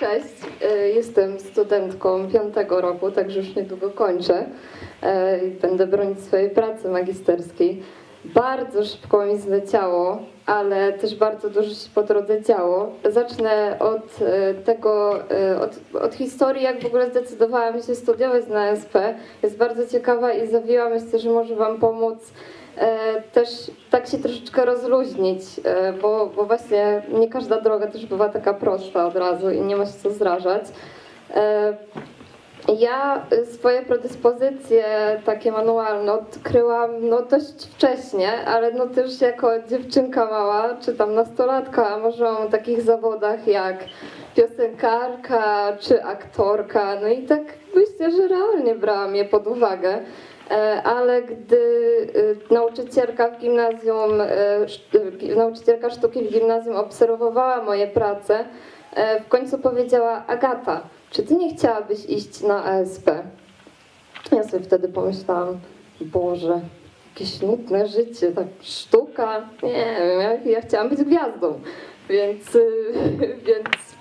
Cześć, e, jestem studentką piątego roku, także już niedługo kończę e, i będę bronić swojej pracy magisterskiej. Bardzo szybko mi zleciało, ale też bardzo dużo się po drodze działo. Zacznę od e, tego, od, od historii, jak w ogóle zdecydowałam się studiować na SP. Jest bardzo ciekawa i zawiła, myślę, że może Wam pomóc też tak się troszeczkę rozluźnić, e, bo, bo właśnie nie każda droga też bywa taka prosta od razu i nie ma się co zrażać. E, Ja swoje predyspozycje takie manualne odkryłam no dość wcześnie, ale no też jako dziewczynka mała, czy tam nastolatka, marzyłam o takich zawodach jak piosenkarka czy aktorka, no i tak myślę, że realnie brałam je pod uwagę. E, ale gdy y, nauczycielka w gimnazjum, y, nauczycielka sztuki w gimnazjum obserwowała moje prace, e, w końcu powiedziała Agata, czy ty nie chciałabyś iść na ASP? Ja sobie wtedy pomyślałam, Boże, jakieś nudne życie, tak sztuka, nie wiem, ja, ja chciałam być gwiazdą, więc, y, więc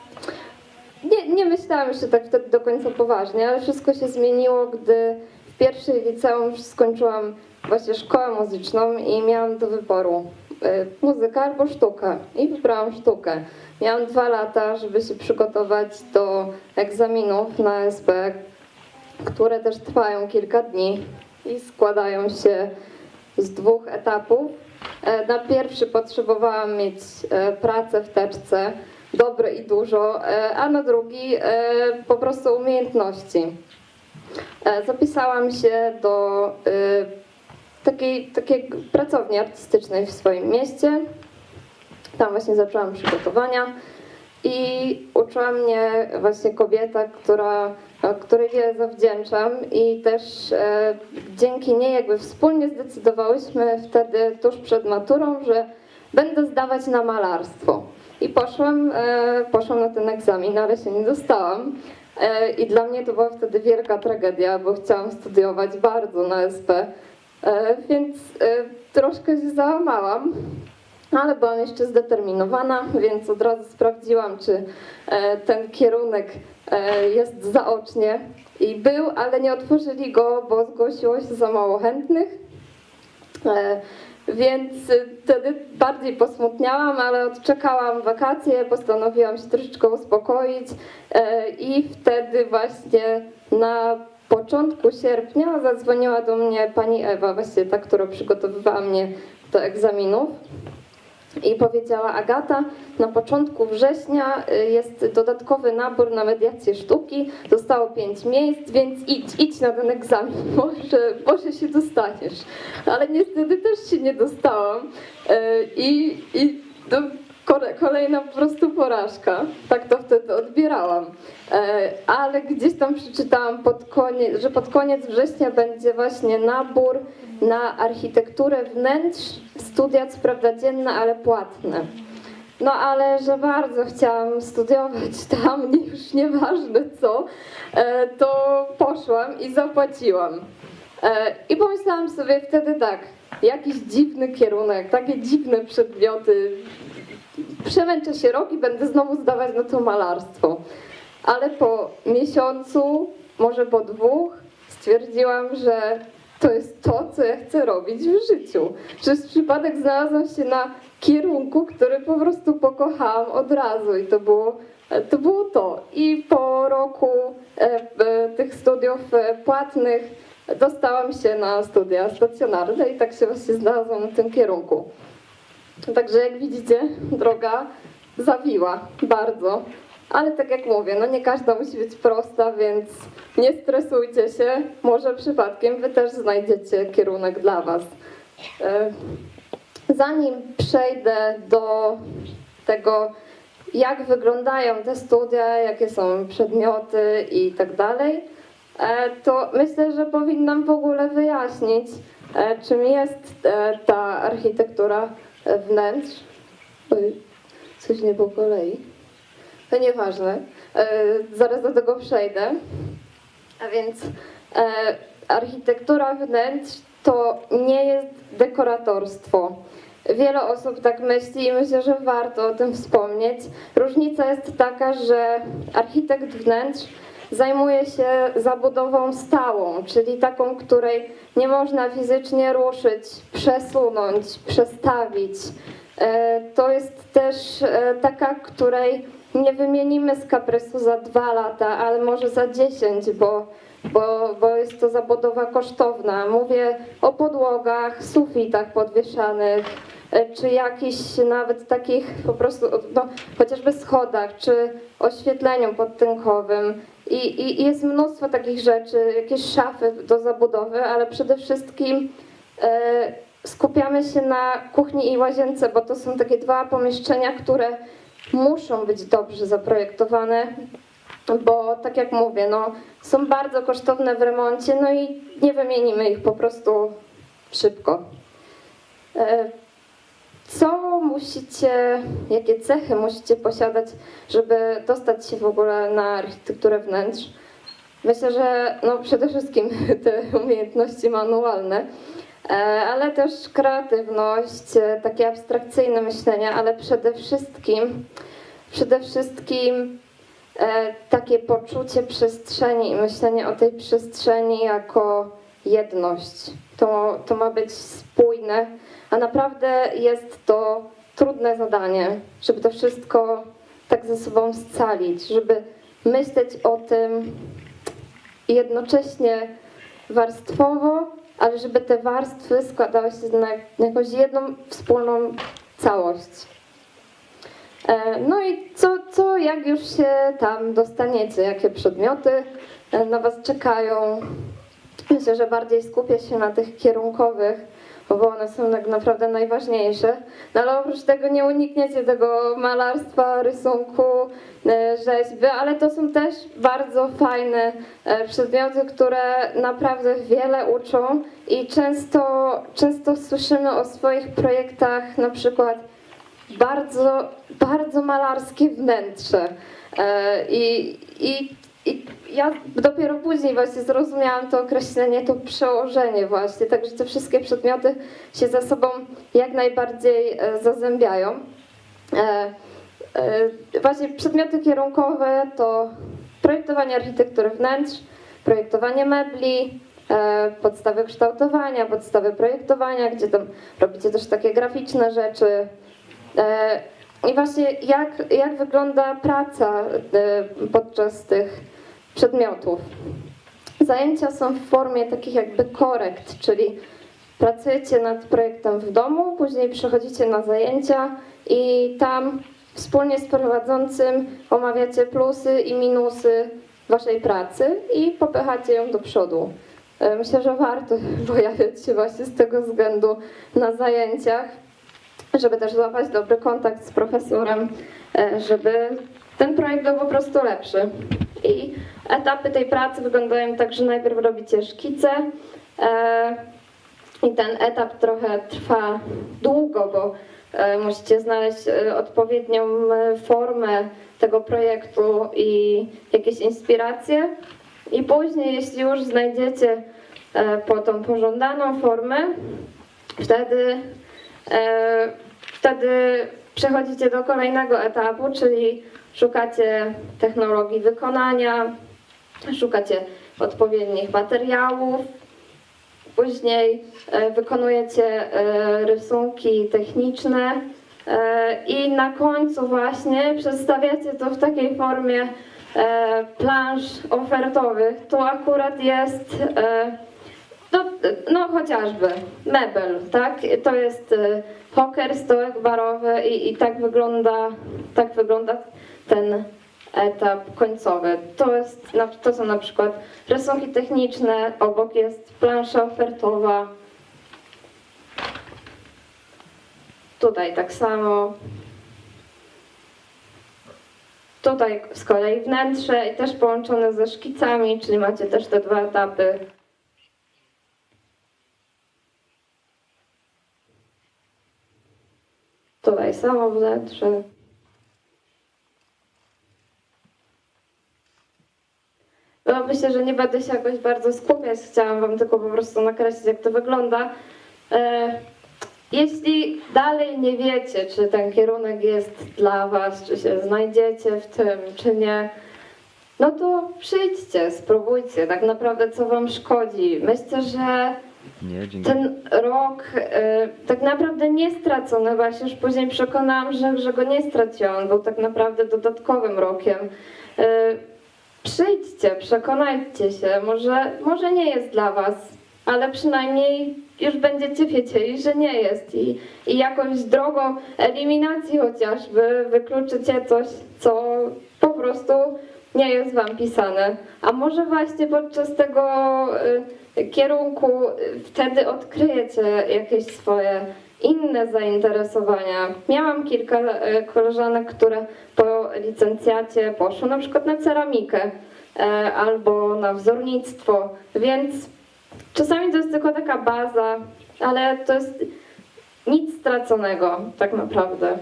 nie, nie myślałam jeszcze tak wtedy do końca poważnie, ale wszystko się zmieniło, gdy w pierwszej liceum skończyłam właśnie szkołę muzyczną i miałam do wyboru y, muzyka albo sztuka i wybrałam sztukę. Miałam dwa lata, żeby się przygotować do egzaminów na SB, które też trwają kilka dni i składają się z dwóch etapów. E, Na pierwszy potrzebowałam mieć e, pracę w teczce, dobre i dużo, e, a na drugi po prostu umiejętności. E, Zapisałam się do e, takiej, takiej pracowni artystycznej w swoim mieście. Tam właśnie zaczęłam przygotowania i uczyła mnie właśnie kobieta, która, której wiele zawdzięczam i też e, dzięki niej jakby wspólnie zdecydowałyśmy wtedy tuż przed maturą, że będę zdawać na malarstwo. I poszłam, poszłam na ten egzamin, ale się nie dostałam. E, I dla mnie to była wtedy wielka tragedia, bo chciałam studiować bardzo na SP, e, więc e, troszkę się załamałam. Ale byłam jeszcze zdeterminowana, więc od razu sprawdziłam, czy ten kierunek jest zaocznie. I był, ale nie otworzyli go, bo zgłosiło się za mało chętnych. Więc e, wtedy bardziej posmutniałam, ale odczekałam wakacje, postanowiłam się troszeczkę uspokoić e, i wtedy właśnie na początku sierpnia zadzwoniła do mnie pani Ewa, właśnie ta, która przygotowywała mnie do egzaminów. I powiedziała Agata, na początku września y, jest dodatkowy nabór na mediację sztuki, zostało pięć miejsc, więc idź, idź na ten egzamin, może, może się dostaniesz. Ale niestety też się nie dostałam Y, i, i kole- kolejna po prostu porażka. Tak to wtedy odbierałam. Y, Ale gdzieś tam przeczytałam, pod koniec, że pod koniec września będzie właśnie nabór na architekturę wnętrz, studia co prawda dzienne, ale płatne. No ale że bardzo chciałam studiować tam, nie- już nieważne co, e, to poszłam i zapłaciłam. E, I pomyślałam sobie wtedy tak, jakiś dziwny kierunek, takie dziwne przedmioty. Przemęczę się rok i będę znowu zdawać na to malarstwo. Ale po miesiącu, może po dwóch, stwierdziłam, że to jest to, co ja chcę robić w życiu. Przez przypadek znalazłam się na kierunku, który po prostu pokochałam od razu i to było to. Było to. I po roku e, e, tych studiów e, płatnych dostałam się na studia stacjonarne i tak się właśnie znalazłam na tym kierunku. Także jak widzicie, droga zawiła bardzo. Ale tak jak mówię, no nie każda musi być prosta, więc nie stresujcie się. Może przypadkiem wy też znajdziecie kierunek dla was. E, Zanim przejdę do tego, jak wyglądają te studia, jakie są przedmioty i tak dalej, e, to myślę, że powinnam w ogóle wyjaśnić, e, czym jest ta architektura wnętrz. Oj, coś nie po kolei. To nieważne. E, Zaraz do tego przejdę. A więc e, architektura wnętrz to nie jest dekoratorstwo. wiele osób tak myśli i myślę, że warto o tym wspomnieć. Różnica jest taka, że architekt wnętrz zajmuje się zabudową stałą, czyli taką, której nie można fizycznie ruszyć, przesunąć, przestawić. E, To jest też e, taka, której nie wymienimy z kaprysu za dwa lata, ale może za dziesięć, bo, bo, bo jest to zabudowa kosztowna. Mówię o podłogach, sufitach podwieszanych, e, czy jakichś nawet takich po prostu, no, chociażby schodach, czy oświetleniu podtynkowym. I, i, jest mnóstwo takich rzeczy, jakieś szafy do zabudowy, ale przede wszystkim e, skupiamy się na kuchni i łazience, bo to są takie dwa pomieszczenia, które muszą być dobrze zaprojektowane, bo tak jak mówię, no, są bardzo kosztowne w remoncie, no i nie wymienimy ich po prostu szybko. E, Co musicie, jakie cechy musicie posiadać, żeby dostać się w ogóle na architekturę wnętrz? Myślę, że no przede wszystkim te umiejętności manualne, e, ale też kreatywność, e, takie abstrakcyjne myślenie, ale przede wszystkim, przede wszystkim e, takie poczucie przestrzeni i myślenie o tej przestrzeni jako jedność. To, to ma być spójne, a naprawdę jest to trudne zadanie, żeby to wszystko tak ze sobą scalić, żeby myśleć o tym jednocześnie warstwowo, ale żeby te warstwy składały się na jakąś jedną wspólną całość. E, No i co, co jak już się tam dostaniecie, jakie przedmioty e, na Was czekają? Myślę, że bardziej skupię się na tych kierunkowych, bo one są tak naprawdę najważniejsze. No ale oprócz tego nie unikniecie tego malarstwa, rysunku, e, rzeźby, ale to są też bardzo fajne e, przedmioty, które naprawdę wiele uczą i często, często słyszymy o swoich projektach na przykład bardzo, bardzo malarskie wnętrze. E, I, i, I ja dopiero później właśnie zrozumiałam to określenie, to przełożenie właśnie, także te wszystkie przedmioty się ze sobą jak najbardziej e, zazębiają. E, e, Właśnie przedmioty kierunkowe to projektowanie architektury wnętrz, projektowanie mebli, podstawy kształtowania, podstawy projektowania, gdzie tam robicie też takie graficzne rzeczy. I właśnie jak, jak wygląda praca podczas tych przedmiotów. Zajęcia są w formie takich jakby korekt, czyli pracujecie nad projektem w domu, później przychodzicie na zajęcia i tam wspólnie z prowadzącym omawiacie plusy i minusy waszej pracy i popychacie ją do przodu. E, Myślę, że warto pojawiać się właśnie z tego względu na zajęciach, żeby też złapać dobry kontakt z profesorem, e, żeby ten projekt był po prostu lepszy. I etapy tej pracy wyglądają tak, że najpierw robicie szkice e, i ten etap trochę trwa długo, bo e, musicie znaleźć e, odpowiednią formę tego projektu i jakieś inspiracje. I później, jeśli już znajdziecie po tą pożądaną formę, wtedy, wtedy przechodzicie do kolejnego etapu, czyli szukacie technologii wykonania, szukacie odpowiednich materiałów, później e, wykonujecie e, rysunki techniczne e, i na końcu właśnie przedstawiacie to w takiej formie plansz ofertowych. Tu akurat jest no, no chociażby mebel, tak? To jest poker, stołek barowy i, i tak wygląda, tak wygląda ten etap końcowy. To, jest, to są na przykład rysunki techniczne, obok jest plansza ofertowa. Tutaj tak samo. Tutaj z kolei wnętrze i też połączone ze szkicami, czyli macie też te dwa etapy. Tutaj samo wnętrze. No, myślę, że nie będę się jakoś bardzo skupiać. Chciałam Wam tylko po prostu nakreślić, jak to wygląda. E, jeśli dalej nie wiecie, czy ten kierunek jest dla Was, czy się znajdziecie w tym, czy nie, no to przyjdźcie, spróbujcie. Tak naprawdę, co Wam szkodzi? Myślę, że Nie, ten rok e, tak naprawdę nie stracony, bo ja się już później przekonałam, że, że go nie straciłam. On był tak naprawdę dodatkowym rokiem. E, przyjdźcie, przekonajcie się. Może, może nie jest dla Was, ale przynajmniej już będziecie wiedzieli, że nie jest. I, I jakąś drogą eliminacji chociażby wykluczycie coś, co po prostu nie jest Wam pisane. A może właśnie podczas tego y, kierunku y, wtedy odkryjecie jakieś swoje inne zainteresowania. Miałam kilka y, koleżanek, które po licencjacie poszły na przykład na ceramikę y, albo na wzornictwo, więc czasami to jest tylko taka baza, ale to jest nic straconego tak naprawdę.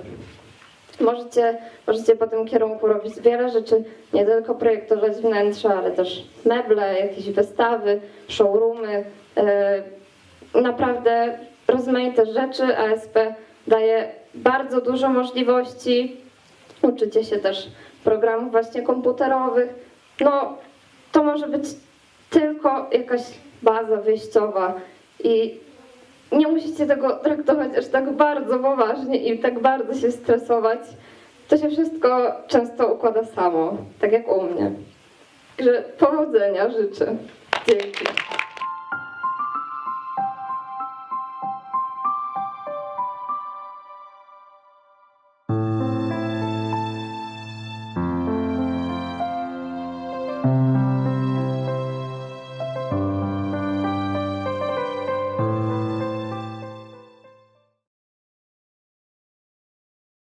Możecie, możecie po tym kierunku robić wiele rzeczy, nie tylko projektować wnętrza, ale też meble, jakieś wystawy, showroomy. e, Naprawdę rozmaite rzeczy. ASP daje bardzo dużo możliwości. Uczycie się też programów właśnie komputerowych. No, to może być tylko jakaś baza wyjściowa i nie musicie tego traktować aż tak bardzo poważnie i tak bardzo się stresować. To się wszystko często układa samo, tak jak u mnie. Także powodzenia życzę. Dzięki.